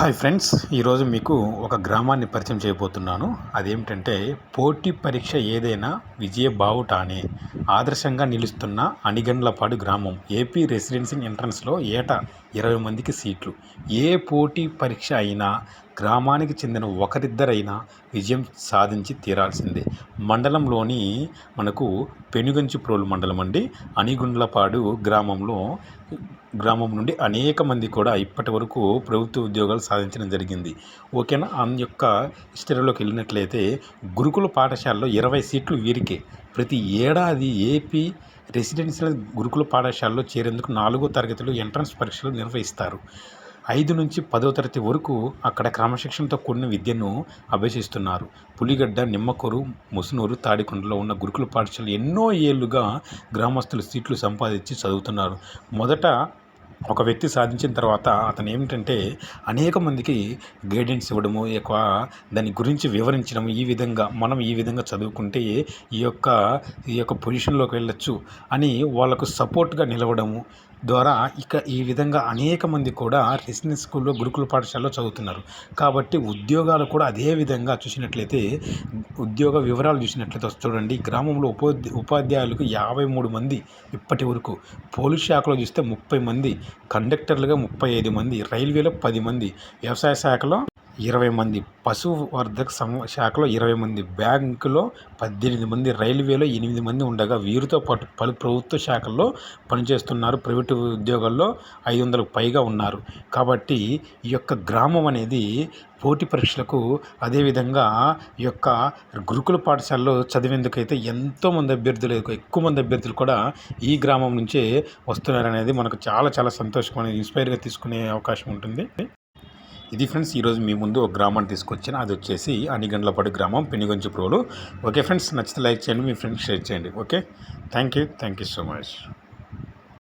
Hi friends ఈరోజు మీకు ఒక గ్రామాన్ని పరిచయం చేయబోతున్నాను. అదేమిటంటే పోటీ పరీక్ష ఏదైనా విజయ బావుటానే ఆదర్శంగా నిలుస్తున్న అనిగండ్లపాడు గ్రామం ఏపీ రెసిడెన్సీ ఎంట్రన్స్లో ఏటా ఇరవై మందికి సీట్లు. ఏ పోటీ పరీక్ష అయినా గ్రామానికి చెందిన ఒకరిద్దరైనా విజయం సాధించి తీరాల్సిందే. మండలంలోని మనకు పెనుగంచిప్రోలు మండలం అండి. అనిగుండ్లపాడు గ్రామంలో గ్రామం నుండి అనేక మంది కూడా ఇప్పటి వరకు ప్రభుత్వ ఉద్యోగాలు సాధించడం జరిగింది. ఓకేనా? ఆమె యొక్క హిస్టరీలోకి వెళ్ళినట్లయితే గురుకుల పాఠశాలలో ఇరవై సీట్లు వీరికే. ప్రతి ఏడాది ఏపీ రెసిడెన్షియల్ గురుకుల పాఠశాలలో చేరేందుకు నాలుగో తరగతిలో ఎంట్రన్స్ పరీక్షలు నిర్వహిస్తారు. ఐదు నుంచి పదో తరగతి వరకు అక్కడ క్రమశిక్షణతో కూడిన విద్యను అభ్యసిస్తున్నారు. పులిగడ్డ నిమ్మకూరు ముసునూరు తాడికొండలో ఉన్న గురుకుల పాఠశాల ఎన్నో ఏళ్ళుగా గ్రామస్తులు సీట్లు సంపాదించి చదువుతున్నారు. మొదట ఒక వ్యక్తి సాధించిన తర్వాత అతను ఏమిటంటే అనేక మందికి గైడెన్స్ ఇవ్వడము ఎక్కువ దాని గురించి వివరించడం ఈ విధంగా మనం ఈ విధంగా చదువుకుంటే ఈ యొక్క ఈ యొక్క పొజిషన్లోకి వెళ్ళొచ్చు అని వాళ్ళకు సపోర్ట్గా నిలవడము ద్వారా ఇక ఈ విధంగా అనేక మంది కూడా రెసిడెన్స్ స్కూల్లో గురుకుల పాఠశాలలో చదువుతున్నారు. కాబట్టి ఉద్యోగాలు కూడా అదే విధంగా చూసినట్లయితే ఉద్యోగ వివరాలు చూసినట్లయితే చూడండి గ్రామంలో ఉపాధి ఉపాధ్యాయులకు యాభై మూడు మంది ఇప్పటి వరకు పోలీస్ శాఖలో చూస్తే ముప్పై మంది కండక్టర్లుగా ముప్పై ఐదు మంది రైల్వేలో పది మంది వ్యవసాయ శాఖలో ఇరవై మంది పశువర్ధక సం శాఖలో ఇరవై మంది బ్యాంకులో పద్దెనిమిది మంది రైల్వేలో ఎనిమిది మంది ఉండగా వీరితో పాటు పలు ప్రభుత్వ శాఖల్లో పనిచేస్తున్నారు. ప్రైవేటు ఉద్యోగాల్లో ఐదు వందలకు పైగా ఉన్నారు. కాబట్టి ఈ యొక్క గ్రామం అనేది పోటీ పరీక్షలకు అదేవిధంగా ఈ యొక్క గురుకుల పాఠశాలలో చదివేందుకైతే ఎంతోమంది అభ్యర్థులు ఎక్కువ మంది అభ్యర్థులు కూడా ఈ గ్రామం నుంచే వస్తున్నారనేది మనకు చాలా చాలా సంతోషమైన ఇన్స్పైర్గా తీసుకునే అవకాశం ఉంటుంది. ఇది ఫ్రెండ్స్ ఈరోజు మీ ముందు ఒక గ్రామాన్ని తీసుకొచ్చిన. అది వచ్చేసి అనిగండ్లపాడు గ్రామం పెనుగొంచిప్రోలు ఓకే ఫ్రెండ్స్ నచ్చితే లైక్ చేయండి మీ ఫ్రెండ్స్ షేర్ చేయండి. Okay? Thank you thank you so much.